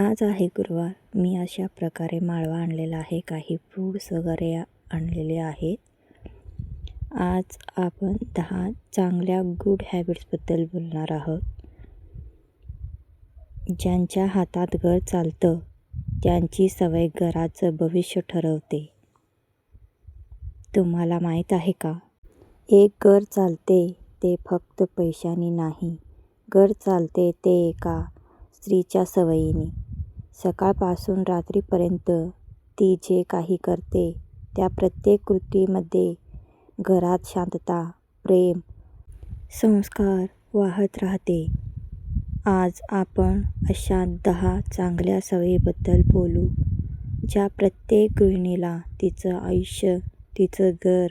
आज आहे गुरुवार. मी अशा प्रकारे माळवा आणलेला आहे. काही फ्रूट्स वगैरे आणलेले आहेत. आज आपण दहा चांगल्या गुड हॅबिट्सबद्दल बोलणार आहोत. ज्यांच्या हातात घर चालतं त्यांची सवय घराचं भविष्य ठरवते. तुम्हाला माहीत आहे का? एक घर चालते ते फक्त पैशाने नाही. घर चालते ते एका स्त्रीच्या सवयीने. सकाळपासून रात्रीपर्यंत ती जे काही करते त्या प्रत्येक कृतीमध्ये घरात शांतता प्रेम संस्कार वाहत राहते. आज आपण अशा दहा चांगल्या सवयीबद्दल बोलू ज्या प्रत्येक गृहिणीला तिचं आयुष्य तिचं घर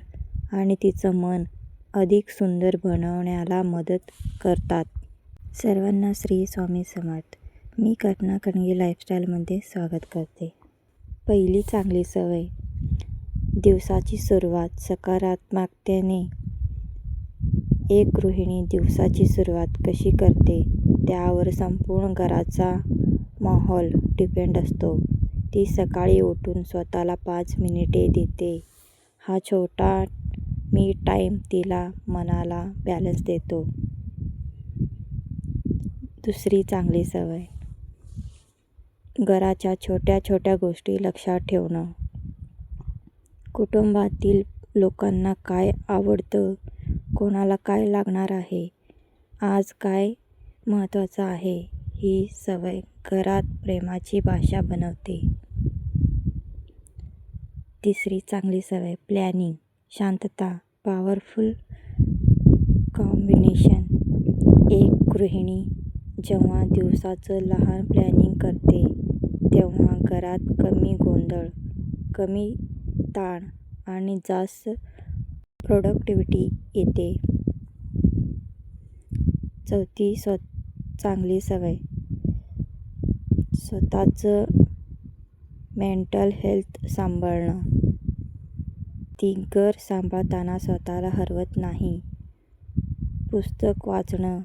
आणि तिचं मन अधिक सुंदर बनवण्याला मदत करतात. सर्वांना श्री स्वामी समर्थ. मी कल्पना कणगे लाईफस्टाईलमध्ये स्वागत करते. पहिली चांगली सवय. दिवसाची सुरुवात सकारात्मकतेने एक गृहिणी दिवसाची सुरुवात कशी करते? त्यावर संपूर्ण घराचा माहोल डिपेंड असतो. ती सकाळी उठून स्वतःला पाच मिनिटे देते. हा छोटा मी टाईम तिला मनाला बॅलन्स देतो. दुसरी चांगली सवय. घराच्या छोट्या छोट्या गोष्टी लक्षात ठेवणं. कुटुंबातील लोकांना काय आवडतं? कोणाला काय लागणार आहे? आज काय महत्त्वाचं आहे? ही सवय घरात प्रेमाची भाषा बनवते. तिसरी चांगली सवय प्लॅनिंग शांतता पॉवरफुल कॉम्बिनेशन एक गृहिणी जेव्हा दिवसाचं लहान प्लॅनिंग करते तेव्हा घरात कमी गोंधळ कमी ताण आणि जास्त प्रोडक्टिव्हिटी येते. चौथी स्व चांगली सवय. स्वतःचं मेंटल हेल्थ सांभाळणं. ती घर सांभाळताना स्वतःला हरवत नाही. पुस्तक वाचणं.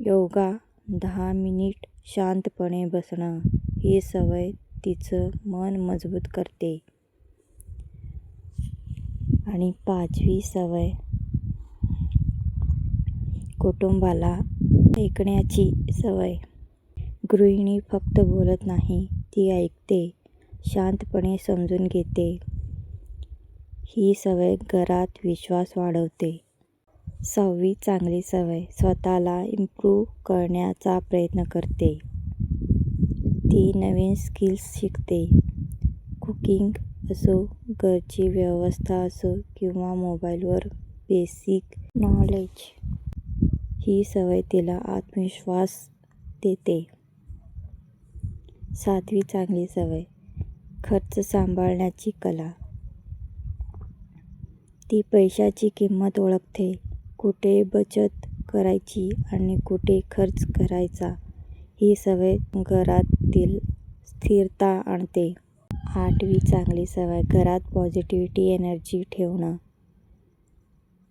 योगा दहा मिनिट शांतपणे बसणं. ही सवय तिचं मन मजबूत करते. आणि पाचवी सवय कुटुंबाला ऐकण्याची सवय. गृहिणी फक्त बोलत नाही ती ऐकते शांतपणे समजून घेते. ही सवय घरात विश्वास वाढवते. सहावी चांगली सवय स्वतःला इम्प्रूव्ह करण्याचा प्रयत्न करते. ती नवीन स्किल्स शिकते. कुकिंग असो घरची व्यवस्था असो किंवा मोबाईलवर बेसिक नॉलेज ही सवय तिला आत्मविश्वास देते. सातवी चांगली सवय खर्च सांभाळण्याची कला. ती पैशाची किंमत ओळखते. कुठे बचत करायची आणि कुठे खर्च करायचा? ही सवय घरातील स्थिरता आणते. आठवी चांगली सवय घरात पॉझिटिव्हिटी एनर्जी ठेवणं.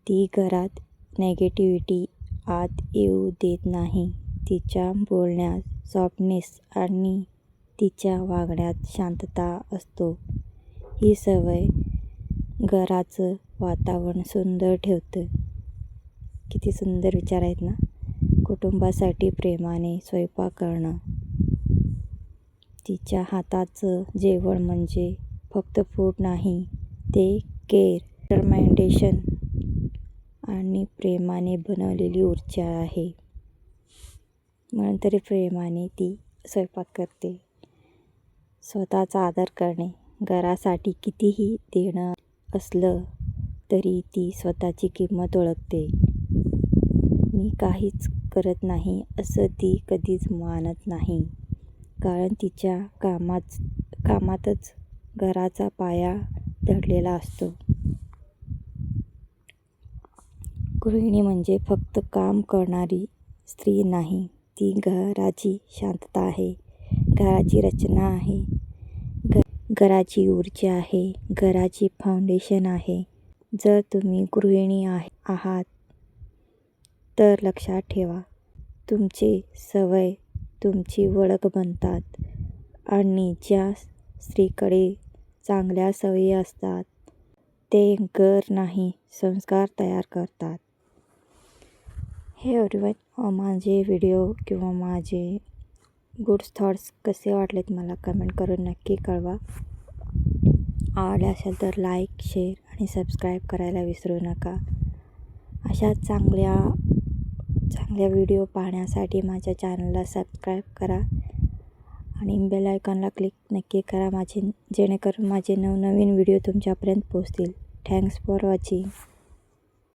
ती घरात नेगेटिव्हिटी आत येऊ देत नाही. तिच्या बोलण्यात सॉफ्टनेस आणि तिच्या वागण्यात शांतता असतो. ही सवय घराचं वातावरण सुंदर ठेवतं. किती सुंदर विचार आहेत ना? कुटुंबासाठी प्रेमाने स्वयंपाक करणं. तिच्या हाताचं जेवण म्हणजे फक्त फूड नाही ते केअर डिटर्माइंडेशन आणि प्रेमाने बनवलेली ऊर्जा आहे. म्हणून तरी प्रेमाने ती स्वयंपाक करते. स्वतःचा आदर करणे घरासाठी कितीही देणं असलं तरी ती स्वतःची किंमत ओळखते. मी काहीच करत नाही असं ती कधीच मानत नाही. कारण तिच्या कामाच कामातच घराचा पाया दडलेला असतो. गृहिणी म्हणजे फक्त काम करणारी स्त्री नाही ती घराची शांतता आहे घराची रचना आहे घ घराची ऊर्जा आहे घराची फाउंडेशन आहे. जर तुम्ही गृहिणी आहे आहात तर लक्षात ठेवा तुमचे सवय तुमची ओळख बनतात आणि ज्या स्त्रीकडे चांगल्या सवयी असतात ते घर नाही संस्कार तयार करतात. हे एव्हरीवन माझे व्हिडिओ किंवा माझे गुड्स थॉट्स कसे वाटलेत मला कमेंट करून नक्की कळवा. आवडले असेल तर लाईक शेअर आणि सबस्क्राईब करायला विसरू नका. अशा चांगल्या चांगल्या व्हिडिओ पाहण्यासाठी माझ्या चॅनलला सबस्क्राईब करा आणि बेल आयकॉनला क्लिक नक्की करा माझे जेणेकरून माझे नवनवीन व्हिडिओ तुमच्यापर्यंत पोहोचतील. Thanks for watching.